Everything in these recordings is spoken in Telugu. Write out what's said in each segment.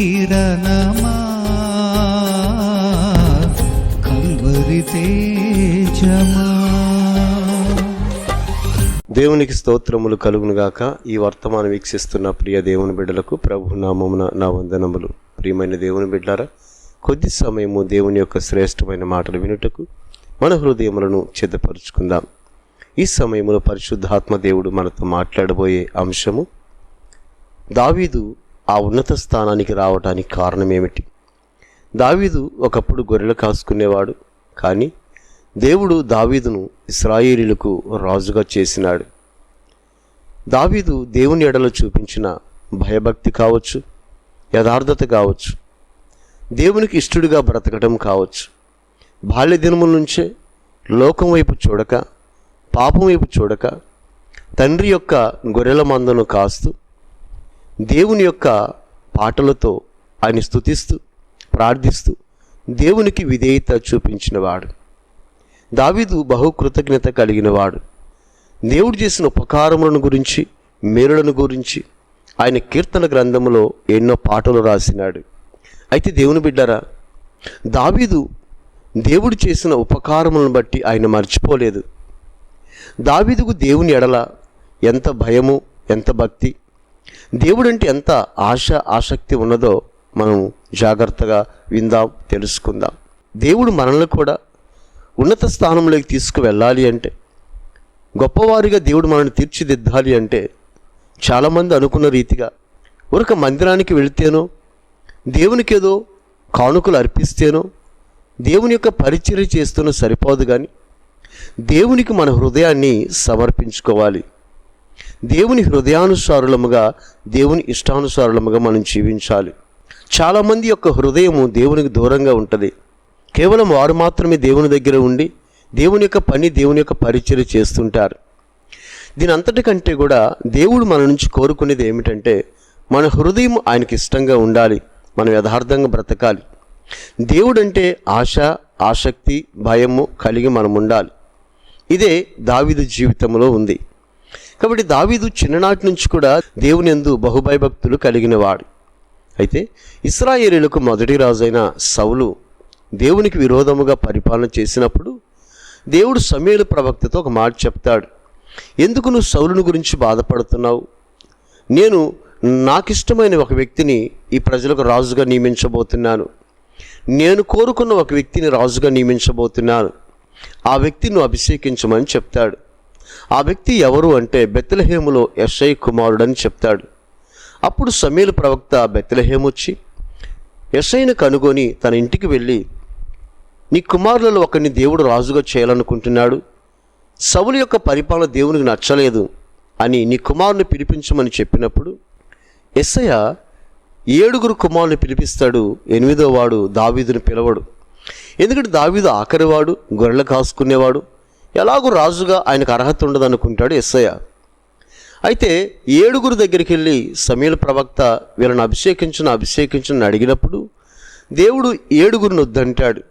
కిరణమా? కల్వరి తేజమా? దేవునికి స్తోత్రములు కలుగునుగాక ఈ వర్తమానం వీక్షిస్తున్న ప్రియ దేవుని బిడ్డలకు ప్రభు నామమున నా వందనములు. ప్రియమైన దేవుని బిడ్డారా కొద్ది సమయము దేవుని యొక్క శ్రేష్టమైన మాటలు వినుటకు మన హృదయములను సిద్ధపరుచుకుందాం. ఈ సమయంలో పరిశుద్ధాత్మ దేవుడు మనతో మాట్లాడబోయే అంశము దావీదు ఆ ఉన్నత స్థానానికి రావటానికి కారణం ఏమిటి దావీదు ఒకప్పుడు గొర్రెలు కాసుకునేవాడు కానీ దేవుడు దావీదును ఇస్రాయేలీలకు రాజుగా చేసినాడు. దావీదు దేవుని ఎడలో చూపించిన భయభక్తి కావచ్చు యథార్థత కావచ్చు దేవునికి ఇష్టడుగా బ్రతకటం కావచ్చు. బాల్య దినముల నుంచే లోకం వైపు చూడక పాపం వైపు చూడక తండ్రి యొక్క గొర్రెల మందను కాస్తూ దేవుని యొక్క పాటలతో ఆయన స్తుతిస్తూ ప్రార్థిస్తూ దేవునికి విధేయత చూపించినవాడు. దావీదు బహుకృతజ్ఞత కలిగినవాడు. దేవుడు చేసిన ఉపకారములను గురించి మేలులను గురించి ఆయన కీర్తన గ్రంథములో ఎన్నో పాటలు రాసినాడు. అయితే దేవుని బిడ్డరా దావీదు దేవుడు చేసిన ఉపకారములను బట్టి ఆయన మర్చిపోలేదు. దావీదుకు దేవుని ఎడల ఎంత భయము ఎంత భక్తి దేవుడంటే ఎంత ఆశ ఆసక్తి ఉన్నదో మనం జాగ్రత్తగా విందాం తెలుసుకుందాం. దేవుడు మనల్ని కూడా ఉన్నత స్థానంలోకి తీసుకువెళ్ళాలి అంటే గొప్పవారిగా దేవుడు మనల్ని తీర్చిదిద్దాలి అంటే చాలామంది అనుకున్న రీతిగా ఒక మందిరానికి వెళితేనో దేవునికి ఏదో కానుకలు అర్పిస్తేనో దేవుని యొక్క పరిచర్య చేస్తూనో సరిపోదు కానీ దేవునికి మన హృదయాన్ని సమర్పించుకోవాలి. దేవుని హృదయానుసారులముగా దేవుని ఇష్టానుసారులముగా మనం జీవించాలి. చాలామంది యొక్క హృదయము దేవునికి దూరంగా ఉంటుంది. కేవలం వారు మాత్రమే దేవుని దగ్గర ఉండి దేవుని యొక్క పని దేవుని యొక్క పరిచయం చేస్తుంటారు. దీని అంతటికంటే కూడా దేవుడు మన నుంచి కోరుకునేది ఏమిటంటే మన హృదయం ఆయనకి ఇష్టంగా ఉండాలి. మనం యథార్థంగా బ్రతకాలి. దేవుడంటే ఆశ ఆసక్తి భయము కలిగి మనం ఉండాలి ఇదే దావిదు జీవితంలో ఉంది. కాబట్టి దావీదు చిన్ననాటి నుంచి కూడా దేవుని ఎందు బహుభయభక్తులు కలిగినవాడు. అయితే ఇస్రాయేలీలకు మొదటి రాజైన సౌలు దేవునికి విరోధముగా పరిపాలన చేసినప్పుడు దేవుడు సమేలు ప్రవక్తతో ఒక మాట చెప్తాడు. ఎందుకు నువ్వు సౌలును గురించి బాధపడుతున్నావు? నేను నాకిష్టమైన ఒక వ్యక్తిని ఈ ప్రజలకు రాజుగా నియమించబోతున్నాను. నేను కోరుకున్న ఒక వ్యక్తిని రాజుగా నియమించబోతున్నాను. ఆ వ్యక్తిని అభిషేకించమని చెప్తాడు. ఆ వ్యక్తి ఎవరు అంటే బెత్తలహేములో ఎస్ఐ కుమారుడని చెప్తాడు. అప్పుడు సమీల ప్రవక్త బెత్తలహేమొచ్చి ఎస్ఐని కనుగొని తన ఇంటికి వెళ్ళి నీ కుమారులలో ఒకరిని దేవుడు రాజుగా చేయాలనుకుంటున్నాడు. సవులు యొక్క పరిపాలన దేవునికి నచ్చలేదు అని నీ కుమారుని పిలిపించమని చెప్పినప్పుడు ఎస్సయ్య ఏడుగురు కుమారుని పిలిపిస్తాడు. ఎనిమిదో వాడు దావీదుని పిలవడు. ఎందుకంటే దావీదు ఆఖరివాడు గొర్రెలు కాసుకునేవాడు. ఎలాగూ రాజుగా ఆయనకు అర్హత ఉండదు అనుకుంటాడు ఎస్సయ్య. అయితే ఏడుగురు దగ్గరికి వెళ్ళి సమీల ప్రవక్త వీళ్ళని అభిషేకించిన అభిషేకించిన అడిగినప్పుడు దేవుడు ఏడుగురిని వద్దంటాడు.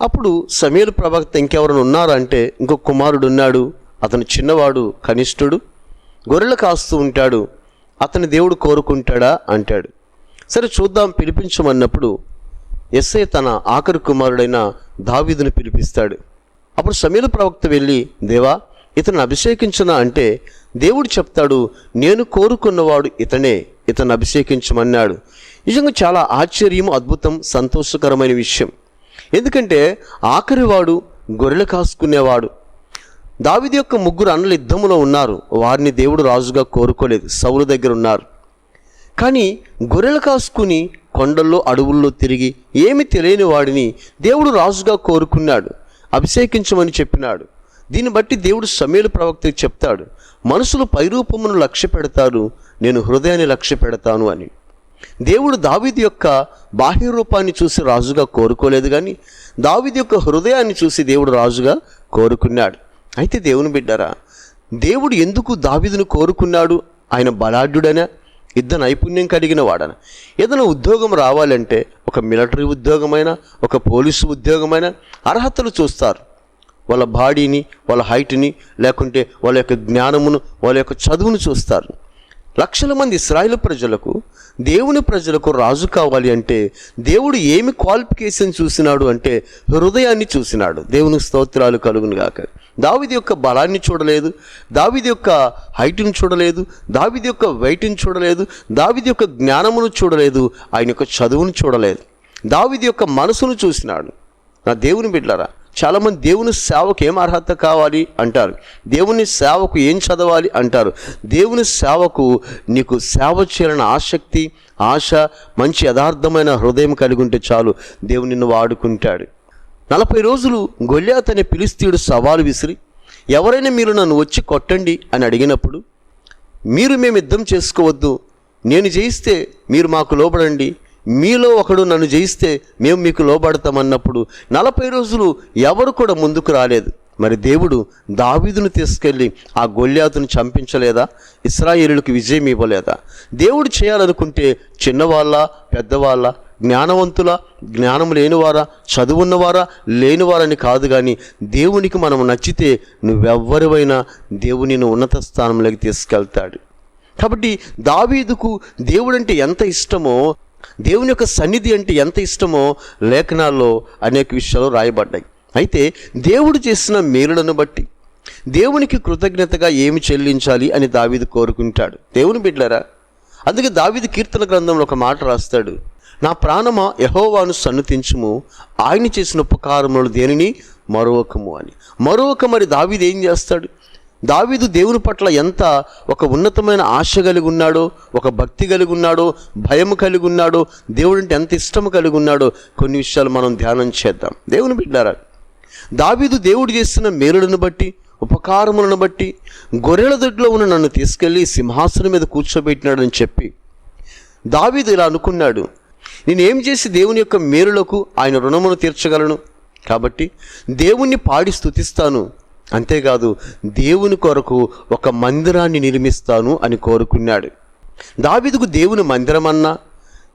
అప్పుడు సమీల ప్రవక్త ఇంకెవరైనా ఉన్నారంటే ఇంకొక కుమారుడు ఉన్నాడు అతను చిన్నవాడు కనిష్ఠుడు గొర్రెలు కాస్తూ ఉంటాడు అతని దేవుడు కోరుకుంటాడా అంటాడు. సరే చూద్దాం పిలిపించమన్నప్పుడు ఎస్ఐ తన ఆఖరి కుమారుడైన దావీదును పిలిపిస్తాడు. అప్పుడు సమీల ప్రవక్త వెళ్ళి దేవా ఇతను అభిషేకించిన? అంటే దేవుడు చెప్తాడు నేను కోరుకున్నవాడు ఇతనే ఇతను అభిషేకించమన్నాడు. నిజంగా చాలా ఆశ్చర్యం అద్భుతం సంతోషకరమైన విషయం. ఎందుకంటే ఆఖరివాడు గొర్రెలు కాసుకునేవాడు. దావిది యొక్క ముగ్గురు అన్నలు యుద్ధంలో ఉన్నారు. వారిని దేవుడు రాజుగా కోరుకోలేదు. సౌలు దగ్గర ఉన్నారు. కానీ గొర్రెలు కాసుకుని కొండల్లో అడవుల్లో తిరిగి ఏమి తెలియని వాడిని దేవుడు రాజుగా కోరుకున్నాడు. అభిషేకించమని చెప్పినాడు. దీన్ని బట్టి దేవుడు సమీల ప్రవక్తకి చెప్తాడు మనుషులు పైరూపమును లక్ష్య పెడతారు నేను హృదయాన్ని లక్ష్య పెడతాను అని. దేవుడు దావిది యొక్క బాహ్య రూపాన్ని చూసి రాజుగా కోరుకోలేదు కానీ దావిది యొక్క హృదయాన్ని చూసి దేవుడు రాజుగా కోరుకున్నాడు. అయితే దేవుని బిడ్డరా దేవుడు ఎందుకు దావీదును కోరుకున్నాడు? ఆయన బలాఢ్యుడనా యుద్ధ నైపుణ్యం కలిగిన వాడన. ఏదైనా ఉద్యోగం రావాలంటే ఒక మిలిటరీ ఉద్యోగమైనా ఒక పోలీసు ఉద్యోగమైనా అర్హతలు చూస్తారు. వాళ్ళ బాడీని వాళ్ళ హైట్ని లేకుంటే వాళ్ళ యొక్క జ్ఞానమును వాళ్ళ యొక్క చదువును చూస్తారు. లక్షల మంది ఇస్రాయిల్ ప్రజలకు దేవుని ప్రజలకు రాజు కావాలి అంటే దేవుడు ఏమి క్వాలిఫికేషన్ చూసినాడు అంటే హృదయాన్ని చూసినాడు. దేవుని స్తోత్రాలు కలుగును గాక దావిది యొక్క బలాన్ని చూడలేదు దావిది యొక్క హైట్ని చూడలేదు దావిది యొక్క వెయిట్ని చూడలేదు దావిది యొక్క జ్ఞానమును చూడలేదు ఆయన యొక్క చదువును చూడలేదు. దావిది యొక్క మనసును చూసినాడు. నా దేవుని బిడ్డరా చాలామంది దేవుని సేవకు ఏం అర్హత కావాలి అంటారు? దేవుని సేవకు ఏం చదవాలి అంటారు? దేవుని సేవకు నీకు సేవ చేయాలని ఆసక్తి ఆశ మంచి యథార్థమైన హృదయం కలిగి ఉంటే చాలు దేవుని నిన్ను వాడుకుంటాడు. నలభై రోజులు గొల్యాత్ అనే పిలిస్తీయుడు సవాలు విసిరి ఎవరైనా మీరు నన్ను వచ్చి కొట్టండి అని అడిగినప్పుడు మీరు మేము యుద్ధం చేసుకోవద్దు నేను జయిస్తే మీరు మాకు లోబడండి మీలో ఒకడు నన్ను జయిస్తే మేము మీకు లోబడతామన్నప్పుడు నలభై రోజులు ఎవరు కూడా ముందుకు రాలేదు. మరి దేవుడు దావీదును తీసుకెళ్ళి ఆ గొల్యాతును చంపించలేదా? ఇస్రాయేలులకు విజయం ఇవ్వలేదా? దేవుడు చేయాలనుకుంటే చిన్నవాళ్ళ పెద్దవాళ్ళ జ్ఞానవంతుల జ్ఞానం లేనివారా చదువున్నవారా లేనివారని కాదు కానీ దేవునికి మనం నచ్చితే నువ్వెవ్వరివైనా దేవునిని ఉన్నత స్థానంలోకి తీసుకెళ్తాడు. కాబట్టి దావీదుకు దేవుడంటే ఎంత ఇష్టమో దేవుని యొక్క సన్నిధి అంటే ఎంత ఇష్టమో లేఖనాల్లో అనేక విషయాలు రాయబడ్డాయి. అయితే దేవుడు చేసిన మేలులను బట్టి దేవునికి కృతజ్ఞతగా ఏమి చెల్లించాలి అని దావీదు కోరుకుంటాడు. దేవుని బిడ్డలారా అందుకే దావీదు కీర్తన గ్రంథంలో ఒక మాట రాస్తాడు. నా ప్రాణమ యహోవాను సన్నతించుము. ఆయన చేసిన ఉపకారములు దేనిని? మరొకము అని. మరొక మరి దావీదు ఏం చేస్తాడు? దావీదు దేవుని పట్ల ఎంత ఒక ఉన్నతమైన ఆశ కలిగి ఉన్నాడో ఒక భక్తి కలిగి ఉన్నాడో భయం కలిగి ఉన్నాడో దేవుడు అంటే ఎంత ఇష్టం కలిగి ఉన్నాడో కొన్ని విషయాలు మనం ధ్యానం చేద్దాం. దేవుని బిడ్డారా దావీదు దేవుడు చేస్తున్న మేలులను బట్టి ఉపకారములను బట్టి గొర్రెల దొడ్లో ఉన్న నన్ను తీసుకెళ్ళి సింహాసనం మీద కూర్చోబెట్టినాడని చెప్పి దావీదు ఇలా అనుకున్నాడు. నేనేం చేసి దేవుని యొక్క మేలులకు ఆయన రుణమును తీర్చగలను? కాబట్టి దేవుణ్ణి పాడి స్తుతిస్తాను. అంతేకాదు దేవుని కొరకు ఒక మందిరాన్ని నిర్మిస్తాను అని కోరుకున్నాడు. దావిదుకు దేవుని మందిరమన్నా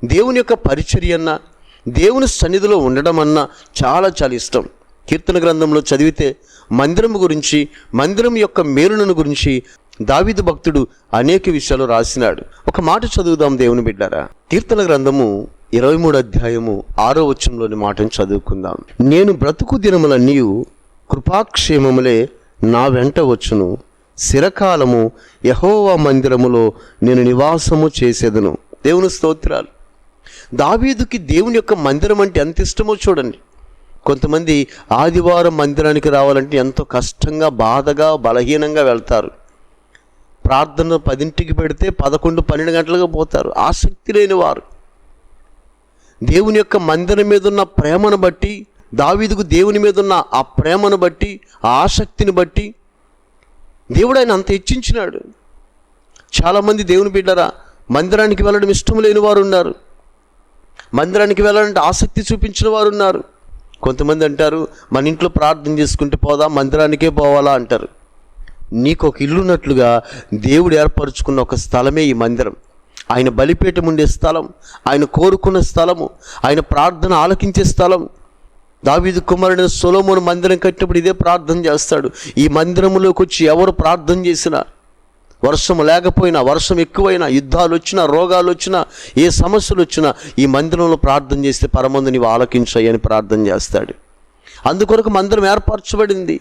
దేవుని యొక్క పరిచర్య అన్నా దేవుని సన్నిధిలో ఉండడం అన్నా చాలా చాలా ఇష్టం. కీర్తన గ్రంథంలో చదివితే మందిరం గురించి మందిరం యొక్క మేలులను గురించి దావిదు భక్తుడు అనేక విషయాలు రాసినాడు. ఒక మాట చదువుదాం దేవుని బిడ్డారా? కీర్తన గ్రంథము ఇరవై మూడు అధ్యాయము ఆరో వచనంలోని మాటను చదువుకుందాం. నేను బ్రతుకు దినములన్నీ కృపాక్షేమములే నా వెంట వచ్చును. శిరకాలము యహోవా మందిరములో నేను నివాసము చేసేదను. దేవుని స్తోత్రాలు. దావీదుకి దేవుని యొక్క మందిరం అంటే ఎంత ఇష్టమో చూడండి. కొంతమంది ఆదివారం మందిరానికి రావాలంటే ఎంతో కష్టంగా బాధగా బలహీనంగా వెళ్తారు. ప్రార్థన పదింటికి పెడితే పదకొండు పన్నెండు గంటలుగా పోతారు. ఆసక్తి లేని వారు దేవుని యొక్క మందిరం మీద ఉన్న ప్రేమను బట్టి దావీదుకు దేవుని మీద ఉన్న ఆ ప్రేమను బట్టి ఆ ఆసక్తిని బట్టి దేవుడు ఆయన అంత హెచ్చించినాడు. చాలామంది దేవుని బిడ్డరా మందిరానికి వెళ్ళడం ఇష్టం లేని వారు ఉన్నారు. మందిరానికి వెళ్ళాలంటే ఆసక్తి చూపించిన వారు ఉన్నారు. కొంతమంది అంటారు మన ఇంట్లో ప్రార్థన చేసుకుంటే పోదా మందిరానికే పోవాలా అంటారు. నీకు ఒక ఇల్లు ఉన్నట్లుగా దేవుడు ఏర్పరచుకున్న ఒక స్థలమే ఈ మందిరం. ఆయన బలిపీఠం ఉండే స్థలం ఆయన కోరుకున్న స్థలము ఆయన ప్రార్థన ఆలకించే స్థలం. దావీదు కుమారుడు సొలోమోను మందిరం కట్టినప్పుడు ఇదే ప్రార్థన చేస్తాడు. ఈ మందిరంలోకి వచ్చి ఎవరు ప్రార్థన చేసినా వర్షం లేకపోయినా వర్షం ఎక్కువైనా యుద్ధాలు వచ్చినా రోగాలు వచ్చినా ఏ సమస్యలు వచ్చినా ఈ మందిరంలో ప్రార్థన చేస్తే పరమందు నీవు ప్రార్థన చేస్తాడు. అందుకొరకు మందిరం ఏర్పరచబడింది.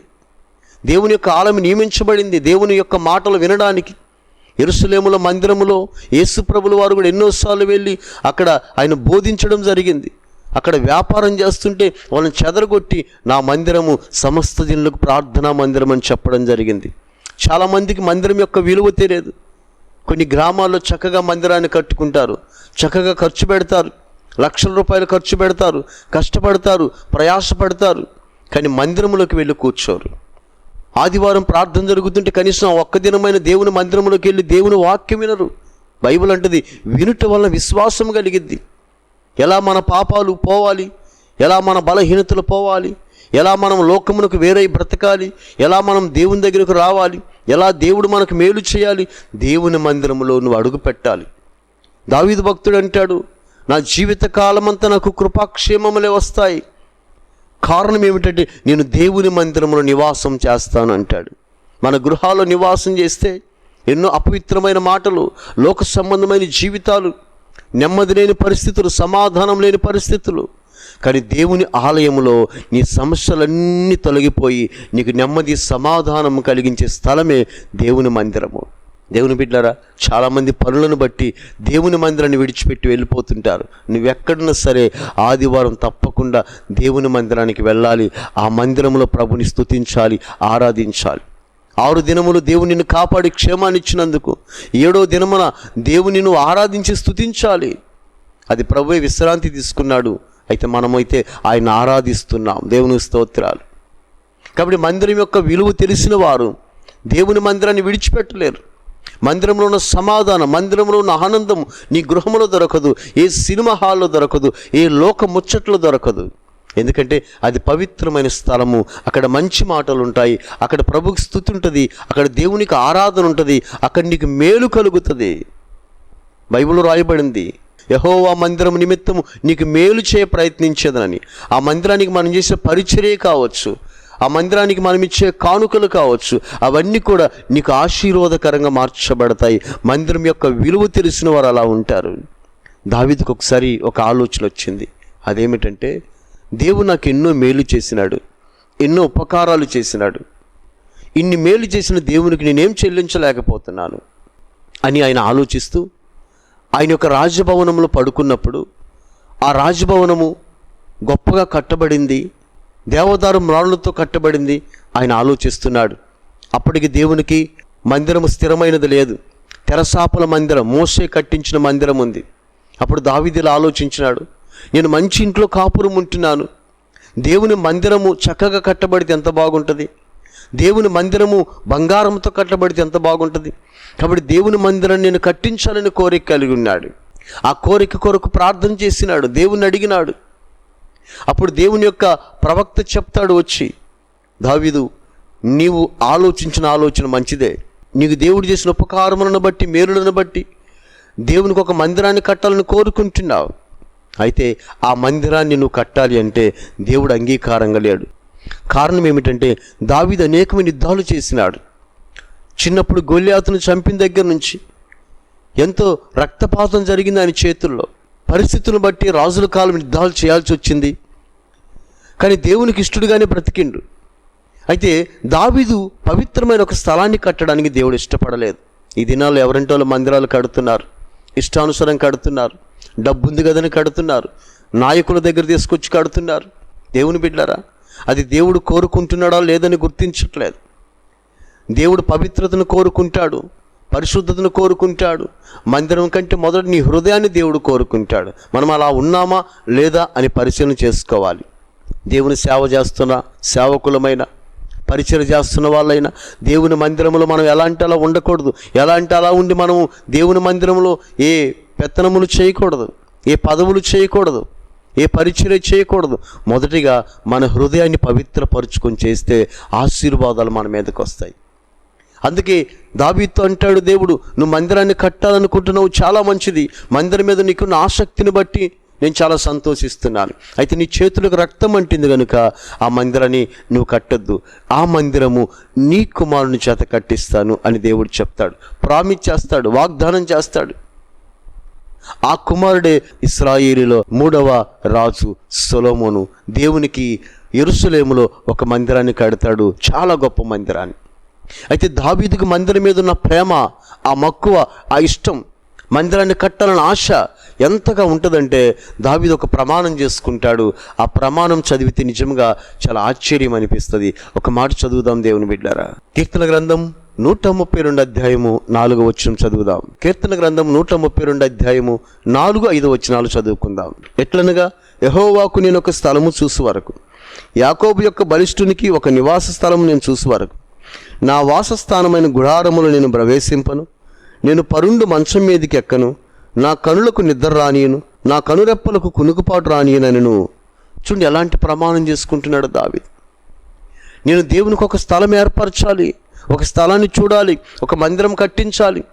దేవుని యొక్క ఆలయం నియమించబడింది. దేవుని యొక్క మాటలు వినడానికి ఎరుసలేముల మందిరములో యేసుప్రభుల వారు కూడా ఎన్నోసార్లు వెళ్ళి అక్కడ ఆయన బోధించడం జరిగింది. అక్కడ వ్యాపారం చేస్తుంటే వాళ్ళని చెదరగొట్టి నా మందిరము సమస్త జనులకు ప్రార్థనా మందిరం అని చెప్పడం జరిగింది. చాలామందికి మందిరం యొక్క విలువ తెలియదు. కొన్ని గ్రామాల్లో చక్కగా మందిరాన్ని కట్టుకుంటారు. చక్కగా ఖర్చు పెడతారు. లక్షల రూపాయలు ఖర్చు పెడతారు. కష్టపడతారు. ప్రయాసపడతారు. కానీ మందిరంలోకి వెళ్ళి కూర్చోరు. ఆదివారం ప్రార్థన జరుగుతుంటే కనీసం ఒక్కదినమైన ఒక్క దినమైన దేవుని మందిరంలోకి వెళ్ళి దేవుని వాక్యం వినరు. బైబిల్ అంటది వినుట వలన విశ్వాసం కలిగిద్ది. ఎలా మన పాపాలు పోవాలి ఎలా మన బలహీనతలు పోవాలి ఎలా మనం లోకమునకు వేరై బ్రతకాలి ఎలా మనం దేవుని దగ్గరకు రావాలి ఎలా దేవుడు మనకు మేలు చేయాలి దేవుని మందిరంలో నువ్వు అడుగు పెట్టాలి. దావీదు భక్తుడు అంటాడు నా జీవిత కాలమంతా నాకు కృపాక్షేమములే వస్తాయి. కారణం ఏమిటంటే నేను దేవుని మందిరంలో నివాసం చేస్తాను అంటాడు. మన గృహాల్లో నివాసం చేస్తే ఎన్నో అపవిత్రమైన మాటలు లోక సంబంధమైన జీవితాలు నెమ్మది లేని పరిస్థితులు సమాధానం లేని పరిస్థితులు. కానీ దేవుని ఆలయములో నీ సమస్యలన్నీ తొలగిపోయి నీకు నెమ్మది సమాధానం కలిగించే స్థలమే దేవుని మందిరము. దేవుని బిడ్డారా చాలామంది పనులను బట్టి దేవుని మందిరాన్ని విడిచిపెట్టి వెళ్ళిపోతుంటారు. నువ్వెక్కడున్నా సరే ఆదివారం తప్పకుండా దేవుని మందిరానికి వెళ్ళాలి. ఆ మందిరంలో ప్రభుని స్థుతించాలి ఆరాధించాలి. ఆరు దినములు దేవుని కాపాడి క్షేమాన్ని ఇచ్చినందుకు ఏడో దినమున దేవుని నువ్వు ఆరాధించి స్తుతించాలి. అది ప్రభువే విశ్రాంతి తీసుకున్నాడు. అయితే మనమైతే ఆయన ఆరాధిస్తున్నాం. దేవుని స్తోత్రాలు. కాబట్టి మందిరం యొక్క విలువ తెలిసిన వారు దేవుని మందిరాన్ని విడిచిపెట్టలేరు. మందిరంలో ఉన్న సమాధానం మందిరంలో ఉన్న ఆనందం నీ గృహంలో దొరకదు ఏ సినిమా హాల్లో దొరకదు ఏ లోక ముచ్చట్లో దొరకదు. ఎందుకంటే అది పవిత్రమైన స్థలము. అక్కడ మంచి మాటలు ఉంటాయి అక్కడ ప్రభుకి స్థుతి ఉంటుంది అక్కడ దేవునికి ఆరాధన ఉంటుంది అక్కడ నీకు మేలు కలుగుతుంది. బైబిల్ రాయబడింది యహోవా మందిరం నిమిత్తము నీకు మేలు చేయ ప్రయత్నించేదనని. ఆ మందిరానికి మనం చేసే పరిచర్య కావచ్చు. ఆ మందిరానికి మనం ఇచ్చే కానుకలు కావచ్చు అవన్నీ కూడా నీకు ఆశీర్వాదకరంగా మార్చబడతాయి. మందిరం యొక్క విలువ తెలిసిన వారు అలా ఉంటారు. దావిదికి ఒకసారి ఒక ఆలోచన వచ్చింది. అదేమిటంటే దేవుడు నాకు ఎన్నో మేలు చేసినాడు ఎన్నో ఉపకారాలు చేసినాడు. ఇన్ని మేలు చేసిన దేవునికి నేనేం చెల్లించలేకపోతున్నాను అని ఆయన ఆలోచిస్తూ ఆయన యొక్క రాజభవనంలో పడుకున్నప్పుడు ఆ రాజభవనము గొప్పగా కట్టబడింది. దేవదారు మ్రాణులతో కట్టబడింది. ఆయన ఆలోచిస్తున్నాడు. అప్పటికి దేవునికి మందిరము స్థిరమైనది లేదు. తెరసాపల మందిరం మోసే కట్టించిన మందిరం ఉంది. అప్పుడు దావిదిలా ఆలోచించినాడు. నేను మంచి ఇంట్లో కాపురం ఉంటున్నాను. దేవుని మందిరము చక్కగా కట్టబడితే ఎంత బాగుంటుంది? దేవుని మందిరము బంగారంతో కట్టబడితే ఎంత బాగుంటుంది? కాబట్టి దేవుని మందిరం నేను కట్టించాలని కోరిక కలిగి ఉన్నాడు. ఆ కోరిక కొరకు ప్రార్థన చేసినాడు. దేవుని అడిగినాడు. అప్పుడు దేవుని యొక్క ప్రవక్త చెప్తాడు వచ్చి దావీదు నీవు ఆలోచించిన ఆలోచన మంచిదే. నీకు దేవుడు చేసిన ఉపకారములను బట్టి మేలులను బట్టి దేవునికి ఒక మందిరాన్ని కట్టాలని కోరుకుంటున్నావు. అయితే ఆ మందిరాన్ని నువ్వు కట్టాలి అంటే దేవుడు అంగీకారంగా లేడు. కారణం ఏమిటంటే దావీదు అనేకమైన యుద్ధాలు చేసినాడు. చిన్నప్పుడు గొల్లియాతును చంపిన దగ్గర నుంచి ఎంతో రక్తపాతం జరిగింది ఆయన చేతుల్లో. పరిస్థితులను బట్టి రాజుల కాలం యుద్ధాలు చేయాల్సి వచ్చింది. కానీ దేవునికి ఇష్టడుగానే బ్రతికిండు. అయితే దావీదు పవిత్రమైన ఒక స్థలాన్ని కట్టడానికి దేవుడు ఇష్టపడలేదు. ఈ దినాల్లో ఎవరింటో మందిరాలు కడుతున్నారు ఇష్టానుసారం కడుతున్నారు డబ్బు ఉంది కదని కడుతున్నారు నాయకుల దగ్గర తీసుకొచ్చి కడుతున్నారు. దేవుని బిడ్డారా అది దేవుడు కోరుకుంటున్నాడా లేదని గుర్తించట్లేదు. దేవుడు పవిత్రతను కోరుకుంటాడు పరిశుద్ధతను కోరుకుంటాడు. మందిరం కంటే మొదట నీ హృదయాన్ని దేవుడు కోరుకుంటాడు. మనం అలా ఉన్నామా లేదా అని పరిశీలన చేసుకోవాలి. దేవుని సేవ చేస్తున్న సేవకులమైన పరిచయం చేస్తున్న వాళ్ళైనా దేవుని మందిరంలో మనం ఎలాంటి అలా ఉండకూడదు. ఎలాంటి అలా ఉండి మనం దేవుని మందిరంలో ఏ పెత్తనములు చేయకూడదు ఏ పదవులు చేయకూడదు ఏ పరిచయం చేయకూడదు. మొదటిగా మన హృదయాన్ని పవిత్రపరుచుకొని చేస్తే ఆశీర్వాదాలు మన మీదకి వస్తాయి. అందుకే దాబీతో అంటాడు దేవుడు నువ్వు మందిరాన్ని కట్టాలనుకుంటున్నావు చాలా మంచిది. మందిరం మీద నీకున్న ఆసక్తిని బట్టి నేను చాలా సంతోషిస్తున్నాను. అయితే నీ చేతులకు రక్తం అంటింది కనుక ఆ మందిరాన్ని నువ్వు కట్టొద్దు. ఆ మందిరము నీ కుమారుని చేత కట్టిస్తాను అని దేవుడు చెప్తాడు. ప్రామిస్ చేస్తాడు వాగ్దానం చేస్తాడు. ఆ కుమారుడే ఇస్రాయేలీలో మూడవ రాజు సొలోమోను. దేవునికి ఎరుసలేములో ఒక మందిరాన్ని కడతాడు చాలా గొప్ప మందిరాన్ని. అయితే దావీదుకు మందిరం మీద ఉన్న ప్రేమ ఆ మక్కువ ఆ ఇష్టం మందిరాన్ని కట్టాలని ఆశ ఎంతగా ఉంటుందంటే దావీదు ఒక ప్రమాణం చేసుకుంటాడు. ఆ ప్రమాణం చదివితే నిజంగా చాలా ఆశ్చర్యం అనిపిస్తుంది. ఒక మాట చదువుదాం దేవుని బిడ్డారా. కీర్తన గ్రంథం నూట ముప్పై రెండు అధ్యాయము నాలుగు వచ్చిన చదువుదాం. కీర్తన గ్రంథం నూట ముప్పై రెండు అధ్యాయము నాలుగు ఐదు వచనాలు చదువుకుందాం. ఎట్లనగా యహోవాకు నేను ఒక స్థలము చూసు వరకు యాకోబు యొక్క బలిష్ఠునికి ఒక నివాస స్థలము నేను చూసు వరకు నా వాసస్థానమైన గుడారములు నేను ప్రవేశింపను. నేను పరుండు మంచం మీదకి ఎక్కను. నా కనులకు నిద్ర రానియను. నా కనురెప్పలకు కునుకుపాటు రానియనను చూడండి ఎలాంటి ప్రమాణం చేసుకుంటున్నాడు దావి నేను దేవునికి ఒక స్థలం ఏర్పరచాలి. ఒక స్థలాన్ని చూడాలి. ఒక మందిరం కట్టించాలి.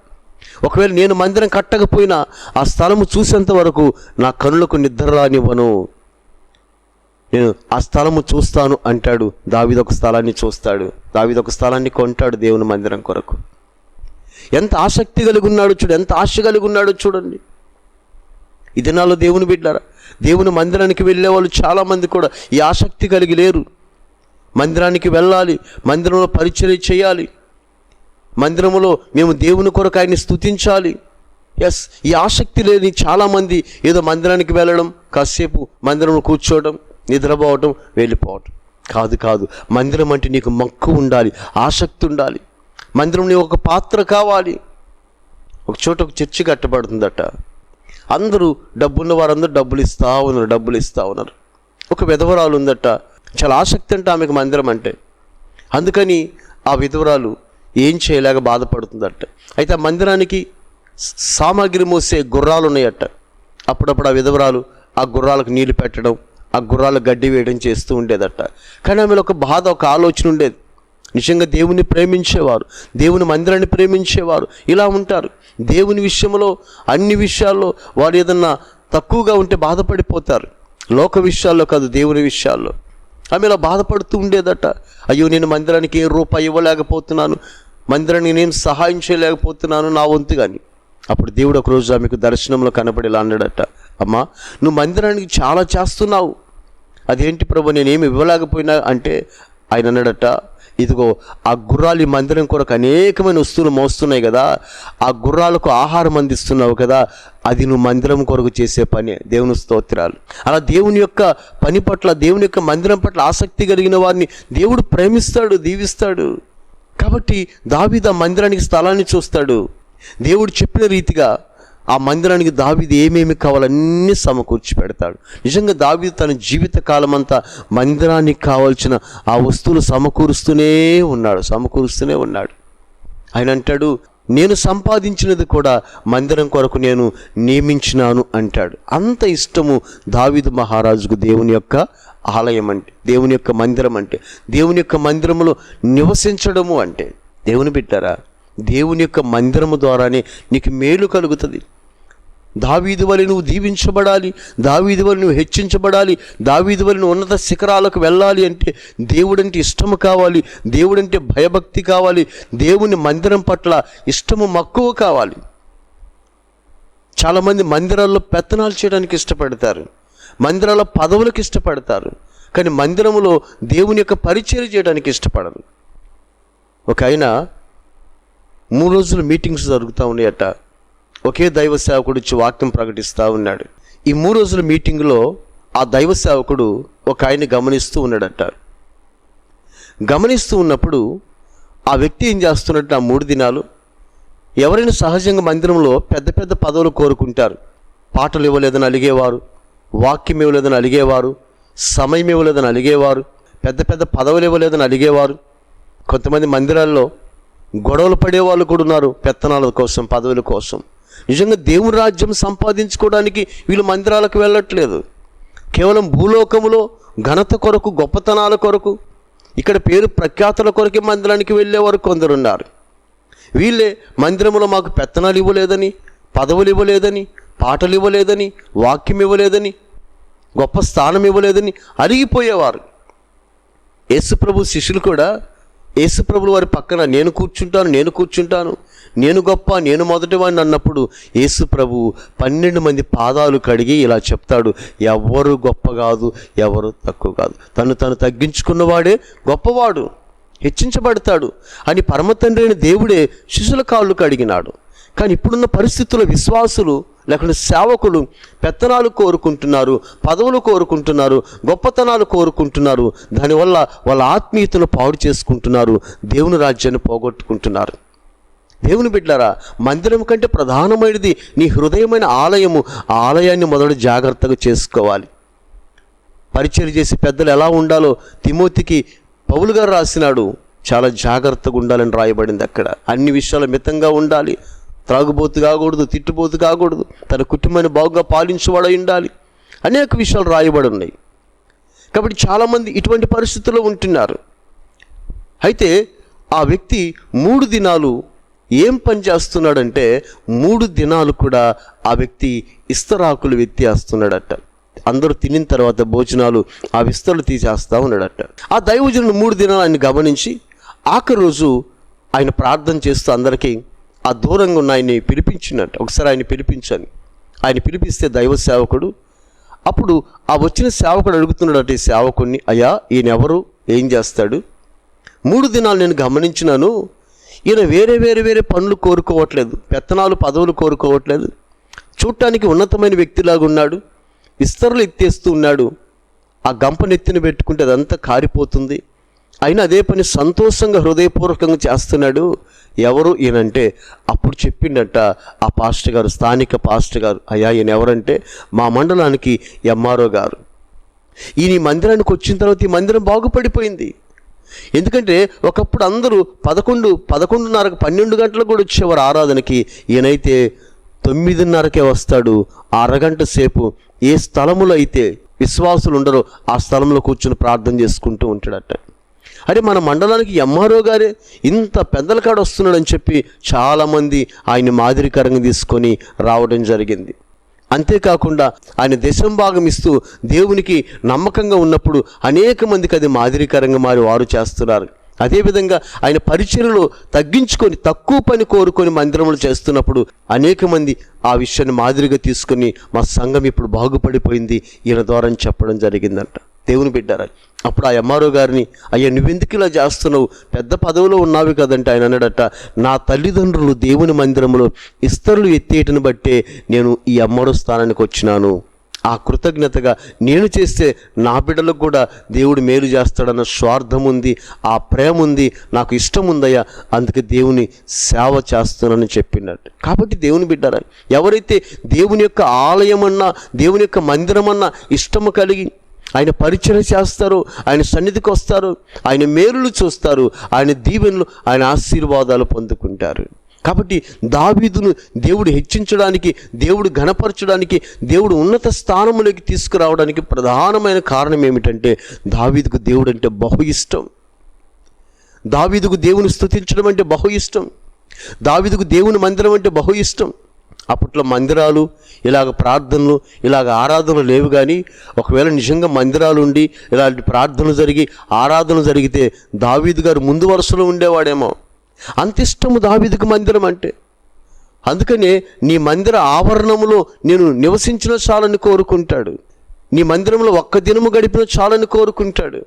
ఒకవేళ నేను మందిరం కట్టకపోయినా ఆ స్థలము చూసేంత వరకు నా కనులకు నిద్ర రానివ్వను. నేను ఆ స్థలము చూస్తాను అంటాడు. దావిదొక స్థలాన్ని చూస్తాడు. దావిదొక స్థలాన్ని కొంటాడు దేవుని మందిరం కొరకు. ఎంత ఆసక్తి కలిగి ఉన్నాడో చూడు ఎంత ఆశ కలిగి ఉన్నాడో చూడండి. ఈ దినాల్లో దేవుని బిడ్డారా దేవుని మందిరానికి వెళ్ళే వాళ్ళు చాలామంది కూడా ఈ ఆసక్తి కలిగి లేరు. మందిరానికి వెళ్ళాలి మందిరంలో పరిచయం చేయాలి. మందిరంలో మేము దేవుని కొరకు ఆయన్ని స్తుతించాలి. ఎస్ ఈ ఆసక్తి లేని చాలామంది ఏదో మందిరానికి వెళ్ళడం కాసేపు మందిరంలో కూర్చోవడం నిద్రపోవటం వెళ్ళిపోవటం. కాదు కాదు. మందిరం అంటే నీకు మక్కు ఉండాలి ఆసక్తి ఉండాలి. మందిరం నీ ఒక పాత్ర కావాలి. ఒక చోట ఒక చర్చి కట్టబడుతుందట. అందరూ డబ్బున్న వారందరూ డబ్బులు ఇస్తా ఉన్నారు డబ్బులు ఇస్తా ఉన్నారు. ఒక విధవరాలు ఉందట. చాలా ఆసక్తి అంటే ఆమెకు మందిరం అంటే. అందుకని ఆ విధవరాలు ఏం చేయలేక బాధపడుతుందట. అయితే ఆ మందిరానికి సామాగ్రి మోసే గుర్రాలు ఉన్నాయట. అప్పుడప్పుడు ఆ విధవరాలు ఆ గుర్రాలకు నీళ్ళు పెట్టడం ఆ గుర్రాలు గడ్డి వేయడం చేస్తూ ఉండేదట. కానీ ఆమెలో ఒక బాధ ఒక ఆలోచన ఉండేది. నిజంగా దేవుని ప్రేమించేవారు దేవుని మందిరాన్ని ప్రేమించేవారు ఇలా ఉంటారు. దేవుని విషయంలో అన్ని విషయాల్లో వారు ఏదన్నా తక్కువగా ఉంటే బాధపడిపోతారు. లోక విషయాల్లో కాదు దేవుని విషయాల్లో. ఆమె ఇలా బాధపడుతూ ఉండేదట. అయ్యో నేను మందిరానికి ఏ రూపాయి ఇవ్వలేకపోతున్నాను. మందిరానికి నేను సహాయం చేయలేకపోతున్నాను నా వంతు కానీ అప్పుడు దేవుడు ఒకరోజు ఆమెకు దర్శనంలో కనబడి ఇలా అన్నాడట. అమ్మా నువ్వు మందిరానికి చాలా చేస్తున్నావు. అదేంటి ప్రభు నేనేమి ఇవ్వలేకపోయినా అంటే ఆయన అన్నాడట ఇదిగో ఆ గుర్రాలు ఈ మందిరం కొరకు అనేకమైన వస్తువులు మోస్తున్నాయి కదా ఆ గుర్రాలకు ఆహారం అందిస్తున్నావు కదా అది నువ్వు మందిరం కొరకు చేసే పని. దేవుని స్తోత్రాలు. అలా దేవుని యొక్క పని పట్ల దేవుని యొక్క మందిరం పట్ల ఆసక్తి కలిగిన వారిని దేవుడు ప్రేమిస్తాడు దీవిస్తాడు. కాబట్టి దావిద మందిరానికి స్థలాన్ని చూస్తాడు. దేవుడు చెప్పిన రీతిగా ఆ మందిరానికి దావిది ఏమేమి కావాలన్నీ సమకూర్చి పెడతాడు. నిజంగా దావిది తన జీవిత కాలమంతా మందిరానికి కావాల్సిన ఆ వస్తువులు సమకూరుస్తూనే ఉన్నాడు సమకూరుస్తూనే ఉన్నాడు. ఆయన అంటాడు నేను సంపాదించినది కూడా మందిరం కొరకు నేను నియమించినాను అంటాడు. అంత ఇష్టము దావిదు మహారాజుకు దేవుని యొక్క ఆలయం అంటే దేవుని యొక్క మందిరం అంటే. దేవుని యొక్క మందిరములో నివసించడము అంటే. దేవుని బిడ్డారా దేవుని యొక్క మందిరము ద్వారానే నీకు మేలు కలుగుతుంది. దావీదు వలె నువ్వు దీవించబడాలి దావీదు వలె నువ్వు హెచ్చించబడాలి దావీదు వలె నువ్వు ఉన్నత శిఖరాలకు వెళ్ళాలి అంటే దేవుడంటే ఇష్టము కావాలి దేవుడంటే భయభక్తి కావాలి దేవుని మందిరం పట్ల ఇష్టము మక్కువ కావాలి. చాలామంది మందిరాల్లో పెత్తనాలు చేయడానికి ఇష్టపడతారు మందిరాల పదవులకు ఇష్టపడతారు కానీ మందిరంలో దేవుని యొక్క పరిచయం చేయడానికి ఇష్టపడరు. ఒక ఆయన మూడు రోజులు మీటింగ్స్ జరుగుతూ ఉన్నాయట. ఒకే దైవ సేవకుడు ఇచ్చి వాక్యం ప్రకటిస్తూ ఉన్నాడు. ఈ మూడు రోజుల మీటింగ్లో ఆ దైవ సేవకుడు ఒక ఆయన్ని గమనిస్తూ ఉన్నాడట. గమనిస్తూ ఉన్నప్పుడు ఆ వ్యక్తి ఏం చేస్తున్నట్టు ఆ మూడు దినాలు? ఎవరైనా సహజంగా మందిరంలో పెద్ద పెద్ద పదవులు కోరుకుంటారు. పాటలు ఇవ్వలేదని అలిగేవారు వాక్యం ఇవ్వలేదని అలిగేవారు సమయం ఇవ్వలేదని అలిగేవారు పెద్ద పెద్ద పదవులు ఇవ్వలేదని అలిగేవారు. కొంతమంది మందిరాల్లో గొడవలు పడేవాళ్ళు కూడా ఉన్నారు పెత్తనాల కోసం పదవుల కోసం. నిజంగా దేవుని రాజ్యం సంపాదించుకోవడానికి వీళ్ళు మందిరాలకు వెళ్ళట్లేదు. కేవలం భూలోకములో ఘనత కొరకు గొప్పతనాల కొరకు ఇక్కడ పేరు ప్రఖ్యాతుల కొరకే మందిరానికి వెళ్ళేవారు కొందరున్నారు. వీళ్ళే మందిరంలో మాకు పెత్తనాలు ఇవ్వలేదని పదవులు ఇవ్వలేదని పాటలు ఇవ్వలేదని వాక్యం ఇవ్వలేదని గొప్ప స్థానం ఇవ్వలేదని అరిగిపోయేవారు. యేసుప్రభు శిష్యులు కూడా యేసుప్రభులు వారి పక్కన నేను కూర్చుంటాను నేను కూర్చుంటాను నేను గొప్ప నేను మొదటివాడిని అన్నప్పుడు యేసుప్రభు పన్నెండు మంది పాదాలు కడిగి ఇలా చెప్తాడు ఎవరు గొప్ప కాదు ఎవరు తక్కువ కాదు. తను తను తగ్గించుకున్నవాడే గొప్పవాడు హెచ్చించబడతాడు. అని పరమతండ్రి అయిన దేవుడే శిశుల కాళ్ళు కడిగినాడు. కానీ ఇప్పుడున్న పరిస్థితుల్లో విశ్వాసులు లేకుంటే సేవకులు పెత్తనాలు కోరుకుంటున్నారు పదవులు కోరుకుంటున్నారు గొప్పతనాలు కోరుకుంటున్నారు. దానివల్ల వాళ్ళ ఆత్మీయతను పాడు చేసుకుంటున్నారు దేవుని రాజ్యాన్ని పోగొట్టుకుంటున్నారు. దేవుని బిడ్డారా మందిరం కంటే ప్రధానమైనది నీ హృదయమైన ఆలయము. ఆ ఆలయాన్ని మొదట జాగ్రత్తగా చేసుకోవాలి. పరిచయం చేసే పెద్దలు ఎలా ఉండాలో తిమోతికి పౌలు గారు రాసినాడు. చాలా జాగ్రత్తగా ఉండాలని రాయబడింది అక్కడ. అన్ని విషయాలు మితంగా ఉండాలి. త్రాగుబోతు కాకూడదు తిట్టుబోతు కాకూడదు. తన కుటుంబాన్ని బాగుగా పాలించేవాడై ఉండాలి. అనేక విషయాలు రాయబడి ఉన్నాయి. కాబట్టి చాలామంది ఇటువంటి పరిస్థితుల్లో ఉంటున్నారు. అయితే ఆ వ్యక్తి మూడు దినాలు ఏం పని చేస్తున్నాడంటే మూడు దినాలు కూడా ఆ వ్యక్తి ఇస్తరాకులు వెత్తేస్తున్నాడట అందరూ తినిన తర్వాత భోజనాలు ఆ విస్తరులు తీసేస్తా ఉన్నాడట. ఆ దైవజనుడు మూడు దినాలు ఆయన గమనించి ఆఖరి రోజు ఆయన ప్రార్థన చేస్తూ అందరికీ ఆ దూరంగా ఉన్న ఆయన్ని పిలిపించినట్టు ఒకసారి ఆయన పిలిపించాను. ఆయన పిలిపిస్తే దైవ సేవకుడు అప్పుడు ఆ వచ్చిన సేవకుడు అడుగుతున్నాడు ఈ సేవకుడిని అయ్యా ఈయనెవరు? ఏం చేస్తాడు? మూడు దినాలు నేను గమనించినాను ఈయన వేరే వేరే వేరే పనులు కోరుకోవట్లేదు. పెత్తనాలు పదవులు కోరుకోవట్లేదు. చూడటానికి ఉన్నతమైన వ్యక్తిలాగా ఉన్నాడు. విస్తరలు ఎత్తేస్తూ ఉన్నాడు. ఆ గంప నెత్తిన పెట్టుకుంటే అదంతా కారిపోతుంది. అయినా అదే పని సంతోషంగా హృదయపూర్వకంగా చేస్తున్నాడు. ఎవరు? ఈయనంటే అప్పుడు చెప్పిండట ఆ పాస్టర్ గారు స్థానిక పాస్టర్ గారు. అయ్యా ఈయన ఎవరంటే మా మండలానికి ఎంఆర్ఓ గారు. ఈయన ఈ మందిరానికి వచ్చిన తర్వాత ఈ మందిరం బాగుపడిపోయింది. ఎందుకంటే ఒకప్పుడు అందరూ పదకొండు పదకొండున్నరకు పన్నెండు గంటలకు కూడా వచ్చేవారు ఆరాధనకి. ఈయనైతే తొమ్మిదిన్నరకే వస్తాడు. అరగంట సేపు ఏ స్థలములో అయితే విశ్వాసులు ఉండరో ఆ స్థలంలో కూర్చుని ప్రార్థన చేసుకుంటూ ఉంటాడట. అరే మన మండలానికి ఎంఆర్ఓ గారే ఇంత పెద్దల కాడ వస్తున్నాడని చెప్పి చాలామంది ఆయన మాదిరికరంగా తీసుకొని రావడం జరిగింది. అంతేకాకుండా ఆయన దేశం భాగం ఇస్తూ దేవునికి నమ్మకంగా ఉన్నప్పుడు అనేక మందికి అది మాదిరికరంగా మారి వారు చేస్తున్నారు. అదేవిధంగా ఆయన పరిచయలు తగ్గించుకొని తక్కువ పని కోరుకొని మందిరములు చేస్తున్నప్పుడు అనేక మంది ఆ విషయాన్ని మాదిరిగా తీసుకొని మా సంఘం ఇప్పుడు బాగుపడిపోయింది ఈయన ద్వారా చెప్పడం జరిగిందంట. దేవుని బిడ్డారా అప్పుడు ఆ ఎంఆర్ఓ గారిని అయ్యా నువ్వెందుకు ఇలా చేస్తున్నావు? పెద్ద పదవిలో ఉన్నావు కదంటే ఆయన అన్నాడట నా తల్లిదండ్రులు దేవుని మందిరంలో ఇస్తరులు ఎత్తేయటను బట్టే నేను ఈ అమ్మడు స్థానానికి వచ్చినాను. ఆ కృతజ్ఞతగా నేను చేస్తే నా బిడ్డలకు కూడా దేవుడు మేలు చేస్తాడన్న స్వార్థం ఉంది ఆ ప్రేమ ఉంది నాకు ఇష్టం ఉందయ్యా అందుకే దేవుని సేవ చేస్తున్నానని చెప్పినట్టు కాబట్టి దేవుని బిడ్డారా ఎవరైతే దేవుని యొక్క ఆలయమన్నా దేవుని యొక్క మందిరమన్నా ఇష్టము కలిగి ఆయన పరిచయం చేస్తారు ఆయన సన్నిధికి వస్తారు ఆయన మేలులు చూస్తారు ఆయన దీవెనలు ఆయన ఆశీర్వాదాలు పొందుకుంటారు. కాబట్టి దావీదును దేవుడు హెచ్చించడానికి దేవుడు ఘనపరచడానికి దేవుడు ఉన్నత స్థానములోకి తీసుకురావడానికి ప్రధానమైన కారణం ఏమిటంటే దావీదుకు దేవుడు అంటే బహు ఇష్టం. దావీదుకు దేవుని స్థుతించడం అంటే బహు ఇష్టం. దావీదుకు దేవుని మందిరం అంటే బహు ఇష్టం. అప్పట్లో మందిరాలు ఇలాగ ప్రార్థనలు ఇలాగ ఆరాధనలు లేవు కానీ ఒకవేళ నిజంగా మందిరాలు ఉండి ఇలాంటి ప్రార్థనలు జరిగి ఆరాధనలు జరిగితే దావీదు గారు ముందు వరుసలో ఉండేవాడేమో. అంత ఇష్టము దావీదుకు మందిరం అంటే. అందుకనే నీ మందిర ఆవరణములో నేను నివసించిన చాలని కోరుకుంటాడు. నీ మందిరంలో ఒక్క దినము గడిపిన చాలని కోరుకుంటాడు.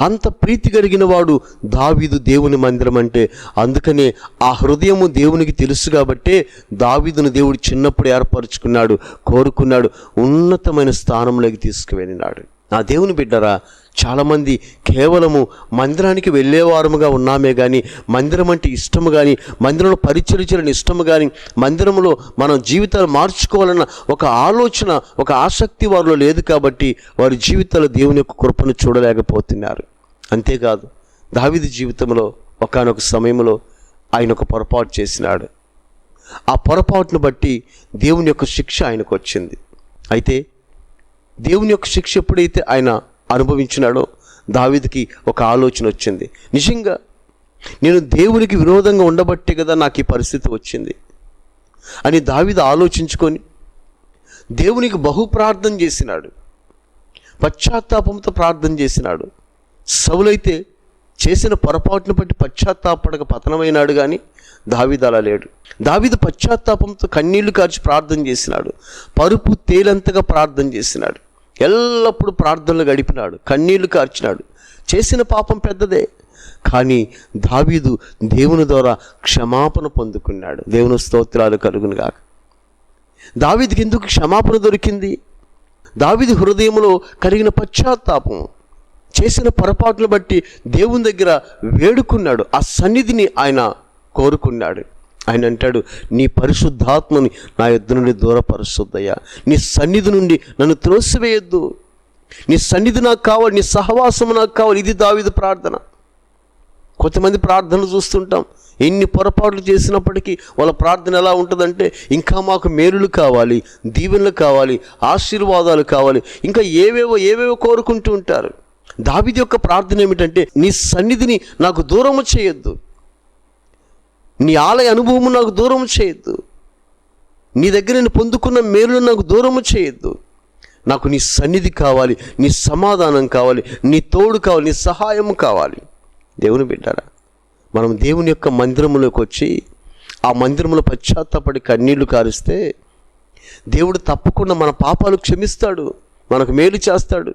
అంత ప్రీతి కలిగిన వాడు దావీదు దేవుని మందిరం అంటే. అందుకనే ఆ హృదయము దేవునికి తెలుసు కాబట్టే దావీదును దేవుడు చిన్నప్పుడు ఏర్పరచుకున్నాడు కోరుకున్నాడు ఉన్నతమైన స్థానంలోకి తీసుకువెళ్ళినాడు. నా దేవుని బిడ్డరా చాలామంది కేవలము మందిరానికి వెళ్ళేవారముగా ఉన్నామే కానీ మందిరం అంటే ఇష్టము కానీ మందిరంలో పరిచరించాలని ఇష్టము కానీ మందిరంలో మనం జీవితాలు మార్చుకోవాలన్న ఒక ఆలోచన ఒక ఆసక్తి వారిలో లేదు కాబట్టి వారి జీవితాలు దేవుని యొక్క కృపను చూడలేకపోతున్నారు. అంతేకాదు దావిది జీవితంలో ఒకనొక సమయంలో ఆయన ఒక పొరపాటు చేసినాడు. ఆ పొరపాటును బట్టి దేవుని యొక్క శిక్ష ఆయనకు వచ్చింది అయితే దేవుని యొక్క శిక్ష ఎప్పుడైతే ఆయన అనుభవించినాడో దావిదికి ఒక ఆలోచన వచ్చింది. నిజంగా నేను దేవునికి విరోధంగా ఉండబట్టే కదా నాకు ఈ పరిస్థితి వచ్చింది అని దావిద ఆలోచించుకొని దేవునికి బహు ప్రార్థన చేసినాడు. పశ్చాత్తాపంతో ప్రార్థన చేసినాడు. సవులైతే చేసిన పొరపాటును బట్టి పశ్చాత్తాపడక పతనమైనాడు కానీ దావీదు అలా లేడు. దావిద పశ్చాత్తాపంతో కన్నీళ్ళు కార్చి ప్రార్థన చేసినాడు. పరుపు తేలంతగా ప్రార్థన చేసినాడు. ఎల్లప్పుడూ ప్రార్థనలు గడిపినాడు కన్నీళ్ళు కార్చినాడు. చేసిన పాపం పెద్దదే. కానీ దావీదు దేవుని ద్వారా క్షమాపణ పొందుకున్నాడు. దేవుని స్తోత్రాలు కలుగును దావీదికి ఎందుకు క్షమాపణ దొరికింది? దావీది హృదయంలో కలిగిన పశ్చాత్తాపం. చేసిన పొరపాట్లు బట్టి దేవుని దగ్గర వేడుకున్నాడు. ఆ సన్నిధిని ఆయన కోరుకున్నాడు. ఆయన అంటాడు నీ పరిశుద్ధాత్మని నా యుద్ధ నుండి దూరపరుస్తుందయ్యా నీ సన్నిధి నుండి నన్ను త్రోసివేయొద్దు. నీ సన్నిధి నాకు కావాలి నీ సహవాసము నాకు కావాలి ఇది దావిది ప్రార్థన. కొంతమంది ప్రార్థనలు చూస్తుంటాం. ఎన్ని పొరపాట్లు చేసినప్పటికీ వాళ్ళ ప్రార్థన ఎలా ఉంటుందంటే ఇంకా మాకు మేలులు కావాలి దీవెనలు కావాలి ఆశీర్వాదాలు కావాలి ఇంకా ఏవేవో ఏవేవో కోరుకుంటూ ఉంటారు. దావిది యొక్క ప్రార్థన ఏమిటంటే నీ సన్నిధిని నాకు దూరము చేయొద్దు. నీ ఆలయ అనుభవము నాకు దూరం చేయొద్దు. నీ దగ్గర నేను పొందుకున్న మేలు నాకు దూరము చేయొద్దు. నాకు నీ సన్నిధి కావాలి నీ సమాధానం కావాలి నీ తోడు కావాలి నీ సహాయం కావాలి. దేవుని బిడ్డారా మనం దేవుని యొక్క మందిరములోకి వచ్చి ఆ మందిరంలో పశ్చాత్తాపడి కన్నీళ్ళు కారిస్తే దేవుడు తప్పకుండా మన పాపాలు క్షమిస్తాడు మనకు మేలు చేస్తాడు.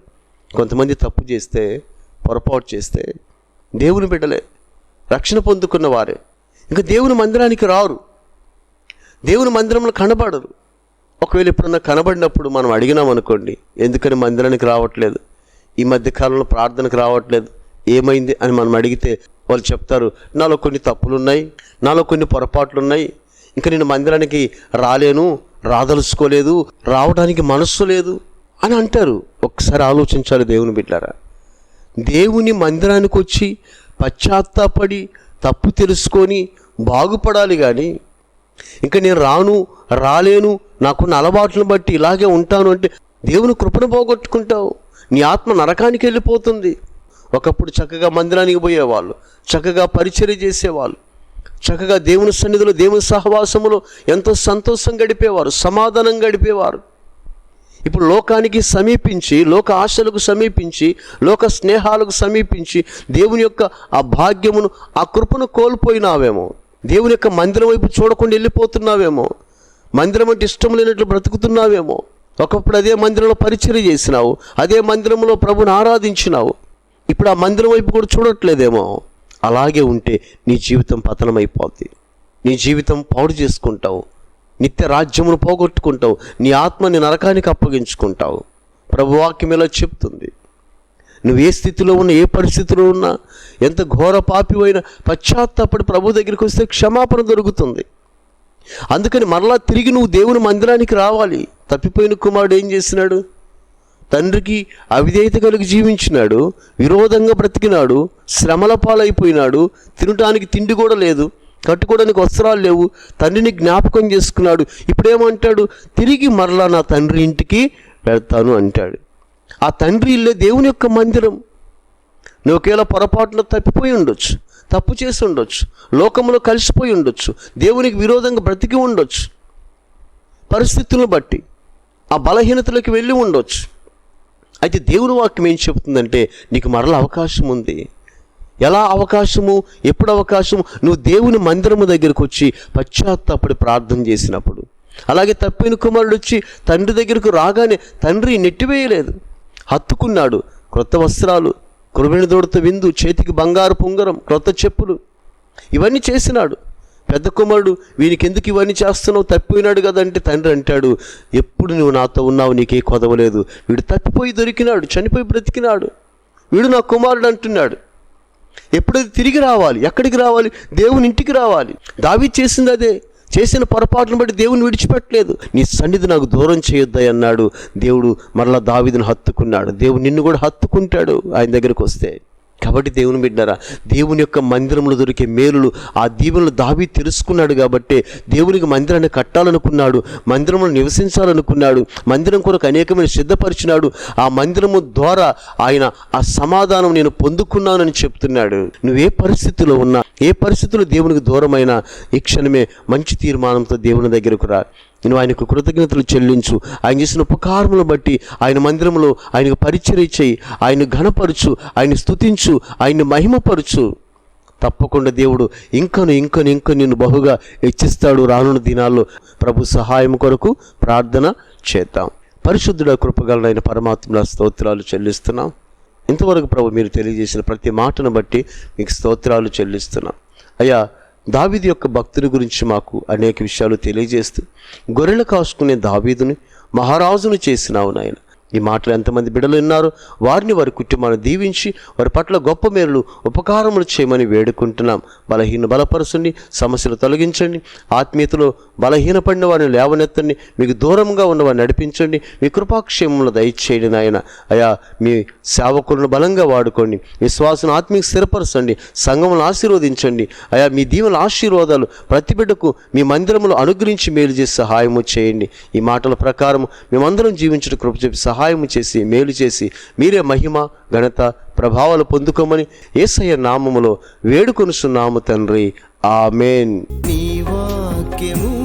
కొంతమంది తప్పు చేస్తే పొరపాటు చేస్తే దేవుని బిడ్డలే రక్షణ పొందుకున్న వారే. ఇంకా దేవుని మందిరానికి రారు. దేవుని మందిరంలో కనబడరు. ఒకవేళ ఎప్పుడన్నా కనబడినప్పుడు మనం అడిగినాం అనుకోండి ఎందుకని మందిరానికి రావట్లేదు? ఈ మధ్య కాలంలో ప్రార్థనకు రావట్లేదు. ఏమైంది అని మనం అడిగితే వాళ్ళు చెప్తారు నాలో కొన్ని తప్పులు ఉన్నాయి నాలో కొన్ని పొరపాట్లు ఉన్నాయి ఇంకా నేను మందిరానికి రాలేను రాదలుచుకోలేదు రావడానికి మనస్సు లేదు అని అంటారు. ఒక్కసారి ఆలోచించాలి దేవుని బిడ్డారా. దేవుని మందిరానికి వచ్చి పశ్చాత్తాపడి తప్పు తెలుసుకొని బాగుపడాలి కానీ ఇంకా నేను రాను రాలేను నాకున్న అలవాట్లను బట్టి ఇలాగే ఉంటాను అంటే దేవుని కృపను పోగొట్టుకుంటావు. నీ ఆత్మ నరకానికి వెళ్ళిపోతుంది. ఒకప్పుడు చక్కగా మందిరానికి పోయేవాళ్ళు చక్కగా పరిచర్య చేసేవాళ్ళు చక్కగా దేవుని సన్నిధిలో దేవుని సహవాసములో ఎంతో సంతోషం గడిపేవారు సమాధానం గడిపేవారు. ఇప్పుడు లోకానికి సమీపించి లోక ఆశలకు సమీపించి లోక స్నేహాలకు సమీపించి దేవుని యొక్క ఆ భాగ్యమును ఆ కృపను కోల్పోయినావేమో. దేవుని యొక్క మందిరం వైపు చూడకుండా వెళ్ళిపోతున్నావేమో. మందిరం అంటే ఇష్టం లేనట్లు బ్రతుకుతున్నావేమో. ఒకప్పుడు అదే మందిరంలో పరిచయం చేసినావు. అదే మందిరంలో ప్రభుని ఆరాధించినావు. ఇప్పుడు ఆ మందిరం వైపు కూడా చూడట్లేదేమో. అలాగే ఉంటే నీ జీవితం పతనమైపోద్ది. నీ జీవితం పాడు చేసుకుంటావు. నిత్య రాజ్యమును పోగొట్టుకుంటావు. నీ ఆత్మని నరకానికి అప్పగించుకుంటావు. ప్రభువాక్యం ఇలా చెప్తుంది. నువ్వు ఏ స్థితిలో ఉన్నా ఏ పరిస్థితిలో ఉన్నా ఎంత ఘోర పాపివైన పశ్చాత్తాపడి ప్రభు దగ్గరికి వస్తే క్షమాపణ దొరుకుతుంది. అందుకని మరలా తిరిగి నువ్వు దేవుని మందిరానికి రావాలి. తప్పిపోయిన కుమారుడు ఏం చేసినాడు తండ్రికి అవిధేయత కలిగి జీవించినాడు విరోధంగా బ్రతికినాడు శ్రమల పాలైపోయినాడు తినటానికి తిండి కూడా లేదు కట్టుకోవడానికి వస్త్రాలు లేవు తండ్రిని జ్ఞాపకం చేసుకున్నాడు. ఇప్పుడేమంటాడు? తిరిగి మరలా నా తండ్రి ఇంటికి వెళ్తాను అంటాడు. ఆ తండ్రి ఇల్లే దేవుని యొక్క మందిరం. నువ్వు ఒకవేళ పొరపాటులో తప్పిపోయి ఉండొచ్చు తప్పు చేసి ఉండొచ్చు లోకంలో కలిసిపోయి ఉండొచ్చు దేవునికి విరోధంగా బ్రతికి ఉండొచ్చు పరిస్థితులను బట్టి ఆ బలహీనతలోకి వెళ్ళి ఉండొచ్చు. అయితే దేవుని వాక్యం ఏం చెబుతుందంటే నీకు మరల అవకాశం ఉంది. ఎలా అవకాశము? ఎప్పుడు అవకాశము? నువ్వు దేవుని మందిరము దగ్గరకు వచ్చి పశ్చాత్తాపడి ప్రార్థన చేసినప్పుడు. అలాగే తప్పిన కుమారుడు వచ్చి తండ్రి దగ్గరకు రాగానే తండ్రి నెట్టివేయలేదు. హత్తుకున్నాడు. క్రొత్త వస్త్రాలు కురువిని విందు చేతికి బంగారు పుంగరం క్రొత్త చెప్పులు ఇవన్నీ చేసినాడు. పెద్ద కుమారుడు వీనికి ఎందుకు ఇవన్నీ చేస్తున్నావు? తప్పిపోయినాడు కదంటే తండ్రి అంటాడు. ఎప్పుడు నువ్వు నాతో ఉన్నావు? నీకే కొదవలేదు. వీడు తప్పిపోయి దొరికినాడు చనిపోయి బ్రతికినాడు. వీడు నా కుమారుడు అంటున్నాడు. ఎప్పుడైతే తిరిగి రావాలి? ఎక్కడికి రావాలి? దేవుని ఇంటికి రావాలి. దావి చేసింది అదే. చేసిన పొరపాటును బట్టి దేవుని విడిచిపెట్టలేదు. నీ సన్నిధి నాకు దూరం చేయొద్దాయి అన్నాడు. దేవుడు మరలా దావిదిని హత్తుకున్నాడు. దేవుడు నిన్ను కూడా హత్తుకుంటాడు. ఆయన దగ్గరకు వస్తే కాబట్టి దేవుని బిడ్డారా దేవుని యొక్క మందిరంలో దొరికే మేలులు ఆ దీవులను దావి తెలుసుకున్నాడు కాబట్టి దేవునికి మందిరాన్ని కట్టాలనుకున్నాడు మందిరంలో నివసించాలనుకున్నాడు మందిరం కొరకు అనేకమైన సిద్ధపరిచినాడు ఆ మందిరము ద్వారా ఆయన ఆ సమాధానం నేను పొందుకున్నానని చెప్తున్నాడు. నువ్వే పరిస్థితిలో ఉన్నా ఏ పరిస్థితుల్లో దేవునికి దూరమైన ఈ క్షణమే మంచి తీర్మానంతో దేవుని దగ్గరకు రా. నువ్వు ఆయనకు కృతజ్ఞతలు చెల్లించు. ఆయన చేసిన ఉపకారములు బట్టి ఆయన మందిరంలో ఆయనకు పరిచర్య చేయి. ఆయన ఘనపరచు ఆయన స్థుతించు ఆయన్ని మహిమపరచు. తప్పకుండా దేవుడు ఇంకను ఇంకను ఇంకను నిన్ను బహుగా హెచ్చిస్తాడు రానున్న దినాల్లో. ప్రభు సహాయం కొరకు ప్రార్థన చేద్దాం. పరిశుద్ధుడ కృపగలనైన పరమాత్మల స్తోత్రాలు చెల్లిస్తున్నాం. ఇంతవరకు ప్రభు మీరు తెలియజేసిన ప్రతి మాటను బట్టి మీకు స్తోత్రాలు చెల్లిస్తున్నాం. అయ్యా దావీదు యొక్క భక్తుని గురించి మాకు అనేక విషయాలు తెలియజేస్తూ గొర్రెలు కాసుకునే దావీదుని మహారాజును చేసినావు నాయన. ఈ మాటలు ఎంతమంది బిడలు ఉన్నారు వారిని వారి కుటుంబాన్ని దీవించి వారి పట్ల గొప్ప మేరలు ఉపకారములు చేయమని వేడుకుంటున్నాం. బలహీన బలపరచండి సమస్యలు తొలగించండి. ఆత్మీయతలో బలహీనపడిన వారిని లేవనెత్తండి. మీకు దూరంగా ఉన్న వారిని నడిపించండి. మీ కృపాక్షేమంలో దయచేయండి నాయన. అయా మీ సేవకులను బలంగా వాడుకోండి. విశ్వాసం ఆత్మీయ స్థిరపరచండి. సంఘములను ఆశీర్వదించండి. అయా మీ దీవుల ఆశీర్వాదాలు ప్రతి బిడ్డకు మీ మందిరములు అనుగ్రహించి మేలు చేసి సహాయము చేయండి. ఈ మాటల ప్రకారం మేమందరం జీవించడం కృప చెప్పి సహాయం చేసి మేలు చేసి మీరే మహిమ ఘనత ప్రభావాలు పొందుకోమని ఏసయ్య నామములో వేడుకొనుచున్నాము తండ్రి. ఆమెన్. నీ వాక్యము